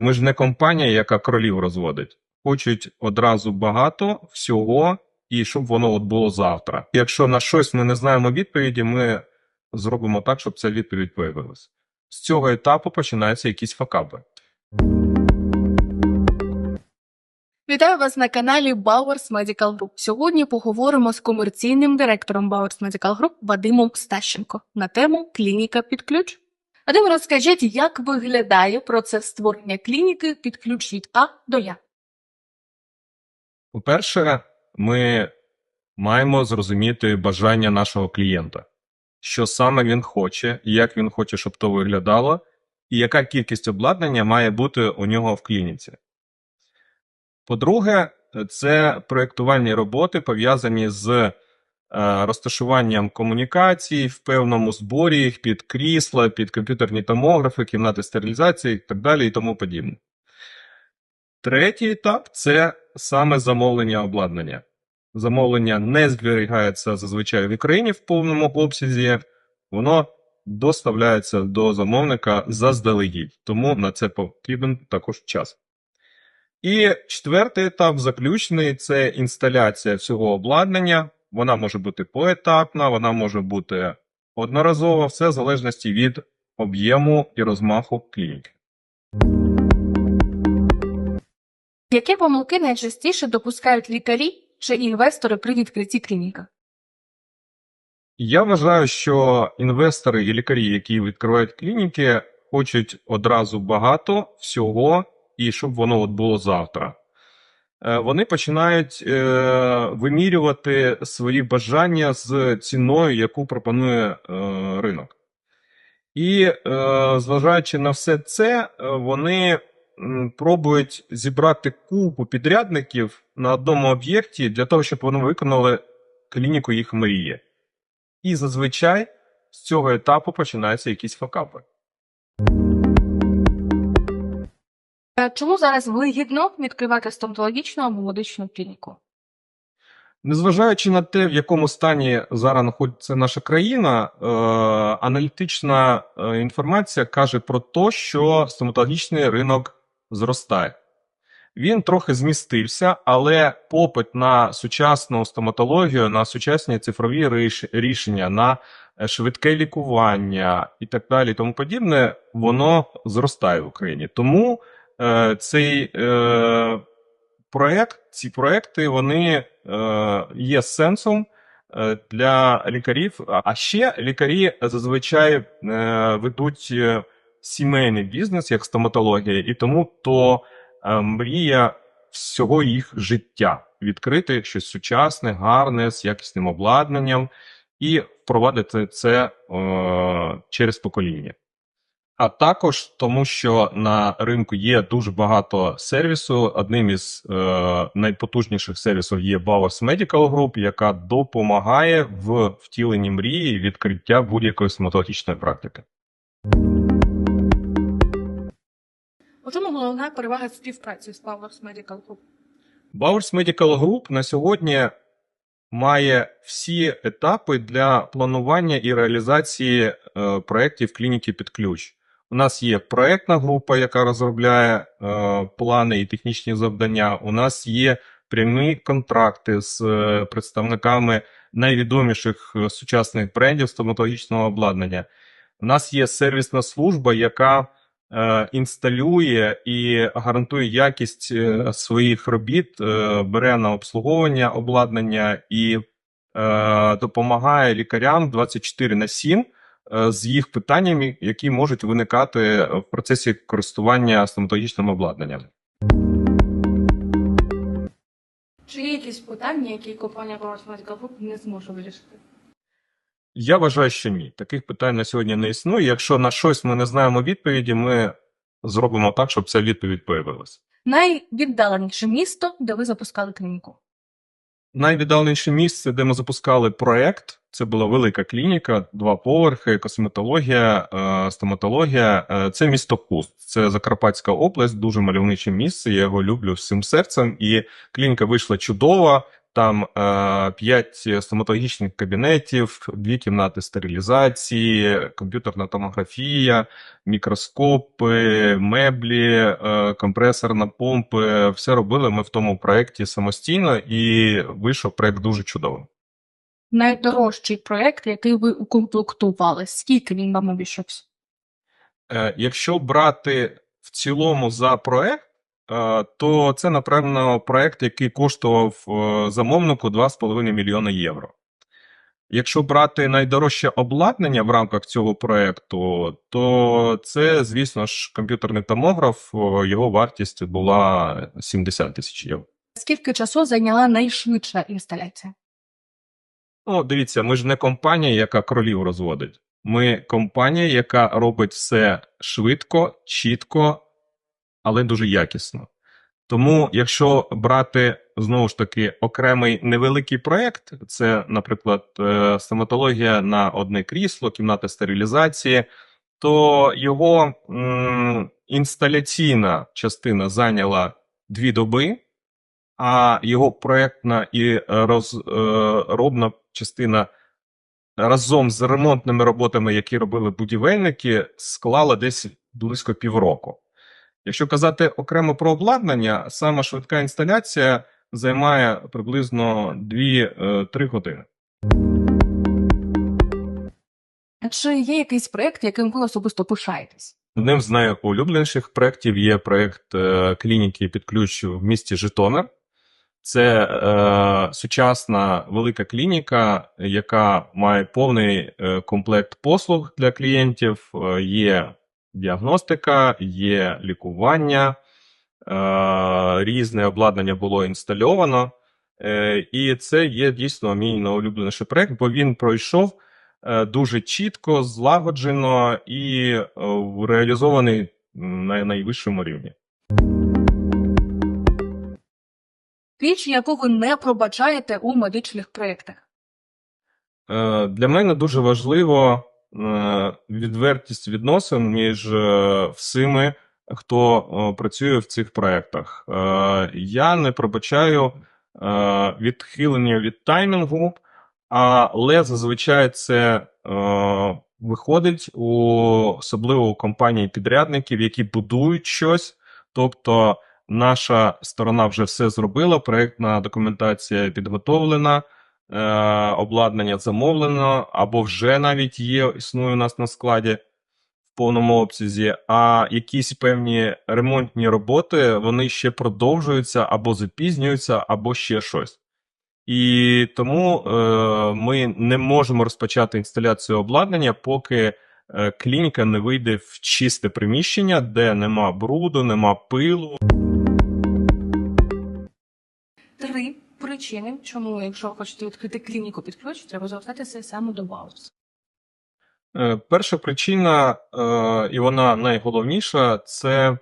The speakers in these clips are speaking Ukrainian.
Ми ж не компанія, яка кролів розводить. Хочуть одразу багато всього, і щоб воно от було завтра. Якщо на щось ми не знаємо відповіді, ми зробимо так, щоб ця відповідь появилась. З цього етапу починаються якісь факапи. Вітаю вас на каналі Bowers Medical Group. Сьогодні поговоримо з комерційним директором Bowers Medical Group Вадимом Стащенко на тему клініка під ключ. Вадим, розкажіть, як виглядає процес створення клініки під ключ від А до Я. По-перше, ми маємо зрозуміти бажання нашого клієнта, що саме він хоче, як він хоче, щоб то виглядало, і яка кількість обладнання має бути у нього в клініці. По-друге, це проєктувальні роботи пов'язані з розташуванням комунікацій в певному зборі їх під крісла, під комп'ютерні томографи, кімнати стерилізації і так далі і тому подібне. Третій етап це саме замовлення обладнання. Замовлення не зберігається зазвичай в Україні в повному обсязі, воно доставляється до замовника заздалегідь, тому на це потрібен також час. І четвертий етап, заключний, це інсталяція всього обладнання. Вона може бути поетапна, вона може бути одноразова, все в залежності від об'єму і розмаху клініки. Які помилки найчастіше допускають лікарі чи інвестори при відкритті клініки? Я вважаю, що інвестори і лікарі, які відкривають клініки, хочуть одразу багато всього, і щоб воно от було завтра. Е, Вони починають е, вимірювати свої бажання з ціною, яку пропонує е, ринок. І е, зважаючи на все це, вони пробують зібрати купу підрядників на одному об'єкті для того, щоб вони виконали клініку їх мрії. І зазвичай з цього етапу починаються якісь факапи. Е, Чому зараз вигідно відкривати стоматологічну або медичну клініку? Незважаючи на те, в якому стані зараз знаходиться наша країна, е, аналітична е, інформація каже про те, що стоматологічний ринок зростає. Він трохи змістився, але попит на сучасну стоматологію, на сучасні цифрові рішення, на е, швидке лікування і так далі, і тому подібне, воно зростає в Україні. Тому цей е, проект, ці проекти вони е, є сенсом е, для лікарів. А ще лікарі зазвичай е, ведуть е, сімейний бізнес як стоматологія, і тому то е, мрія всього їх життя відкрити щось сучасне, гарне, з якісним обладнанням і впровадити це е, через покоління. А також тому, що на ринку є дуже багато сервісу. Одним із е, найпотужніших сервісів є Bowers Medical Group, яка допомагає в втіленні мрії відкриття будь-якої стоматологічної практики. У чому головна перевага співпраці з Bowers Medical Group? Bowers Medical Group на сьогодні має всі етапи для планування і реалізації е, проєктів клініки під ключ. У нас є проєктна група, яка розробляє е, плани і технічні завдання. У нас є прямі контракти з е, представниками найвідоміших е, сучасних брендів стоматологічного обладнання. У нас є сервісна служба, яка е, інсталює і гарантує якість е, своїх робіт, е, бере на обслуговування обладнання і е, допомагає лікарям 24 на 7 е, з їх питаннями, які можуть виникати в процесі користування стоматологічним обладнанням. Чи є якісь питання, які компанія Medical Group не зможе вирішити? Я вважаю, що ні. Таких питань на сьогодні не існує. Якщо на щось ми не знаємо відповіді, ми зробимо так, щоб ця відповідь появилася. Найвіддаленіше місто, де ви запускали клініку. Найвіддаленіше місце, де ми запускали проект, це була велика клініка, два поверхи, косметологія, е, стоматологія. Е, Це місто Куст, це Закарпатська область, дуже мальовниче місце. Я його люблю всім серцем. І клініка вийшла чудова. Там е, 5 стоматологічних кабінетів, дві кімнати стерилізації, комп'ютерна томографія, мікроскопи, меблі, е, компресорна помпи. Все робили ми в тому проєкті самостійно, і вийшов проєкт дуже чудовий. Найдорожчий проєкт, який ви укомплектували, скільки він вам обійшовся? Е, Якщо брати в цілому за проект, е, то це, напевно, проект, який коштував е, замовнику 2,5 мільйони євро. Якщо брати найдорожче обладнання в рамках цього проекту, то це, звісно ж, комп'ютерний томограф, його вартість була 70 тисяч євро. Скільки часу зайняла найшвидша інсталяція? Ну, дивіться, ми ж не компанія, яка кролів розводить. Ми компанія, яка робить все швидко, чітко, але дуже якісно. Тому, якщо брати знову ж таки окремий невеликий проєкт, це, наприклад, е, стоматологія на одне крісло, кімната стерилізації, то його м, інсталяційна частина зайняла дві доби, а його проєктна і розробна частина разом з ремонтними роботами, які робили будівельники, склала десь близько півроку. Якщо казати окремо про обладнання, сама швидка інсталяція займає приблизно 2-3 години. Чи є якийсь проєкт, яким ви особисто пишаєтесь? Одним з найулюбленіших проєктів є проєкт е, клініки під ключ в місті Житомир. Це е, сучасна велика клініка, яка має повний е, комплект послуг для клієнтів. Е, є діагностика, є лікування, е, різне обладнання було інстальовано. Е, і це є дійсно мій найулюбленіший проєкт, бо він пройшов е, дуже чітко, злагоджено і реалізований на найвищому рівні. Річ, яку ви не пробачаєте у медичних проєктах. Для мене дуже важливо відвертість відносин між е, всіми, хто е, працює в цих проєктах. Е, Я не пробачаю е, відхилення від таймінгу, але зазвичай це е, виходить у особливо у компаній-підрядників, які будують щось. Тобто наша сторона вже все зробила, проєктна документація підготовлена. Е, обладнання замовлено, або вже навіть є, існує у нас на складі в повному обсязі, а якісь певні ремонтні роботи вони ще продовжуються або запізнюються, або ще щось. І тому е, ми не можемо розпочати інсталяцію обладнання, поки е, клініка не вийде в чисте приміщення, де нема бруду, нема пилу. Причини, чому, якщо хочете відкрити клініку під ключ, треба звертатися саме до Баус. Е, Перша причина, е, і вона найголовніша, це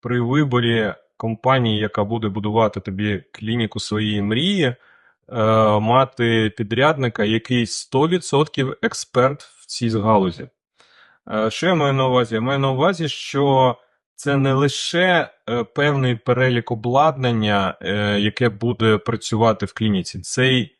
при виборі компанії, яка буде будувати тобі клініку своєї мрії, е, мати підрядника, який 100% експерт в цій галузі. Що я маю на увазі? Я маю на увазі, що це не лише е, певний перелік обладнання, е, яке буде працювати в клініці, це й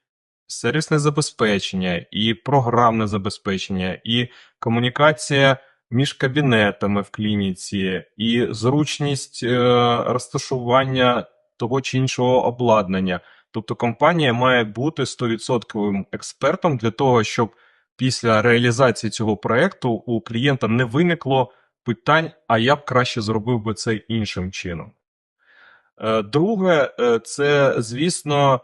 сервісне забезпечення, і програмне забезпечення, і комунікація між кабінетами в клініці, і зручність е, розташування того чи іншого обладнання. Тобто компанія має бути 100% експертом для того, щоб після реалізації цього проекту у клієнта не виникло питань, а я б краще зробив би це іншим чином. Е, Друге, е, це, звісно,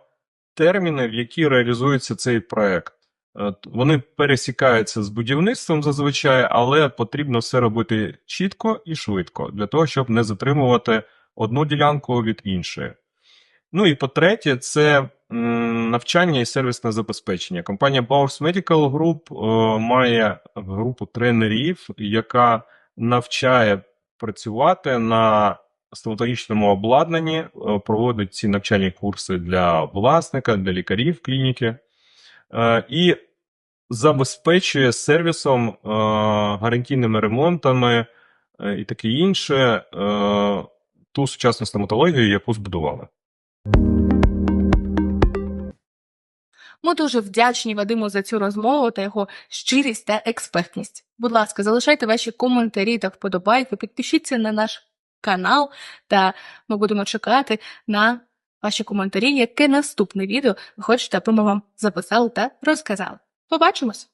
терміни, в які реалізується цей проект. Е, Вони пересікаються з будівництвом зазвичай, але потрібно все робити чітко і швидко для того, щоб не затримувати одну ділянку від іншої. Ну і по-третє, це навчання і сервісне забезпечення. Компанія Bowers Medical Group має групу тренерів, яка навчає працювати на стоматологічному обладнанні, е, проводить ці навчальні курси для власника, для лікарів клініки е, і забезпечує сервісом, е, гарантійними ремонтами і таке інше ту сучасну стоматологію, яку збудували. Ми дуже вдячні Вадиму за цю розмову та його щирість та експертність. Будь ласка, залишайте ваші коментарі та вподобайки, підпишіться на наш канал, та ми будемо чекати на ваші коментарі, яке наступне відео ви хочете, аби ми вам записали та розказали. Побачимось!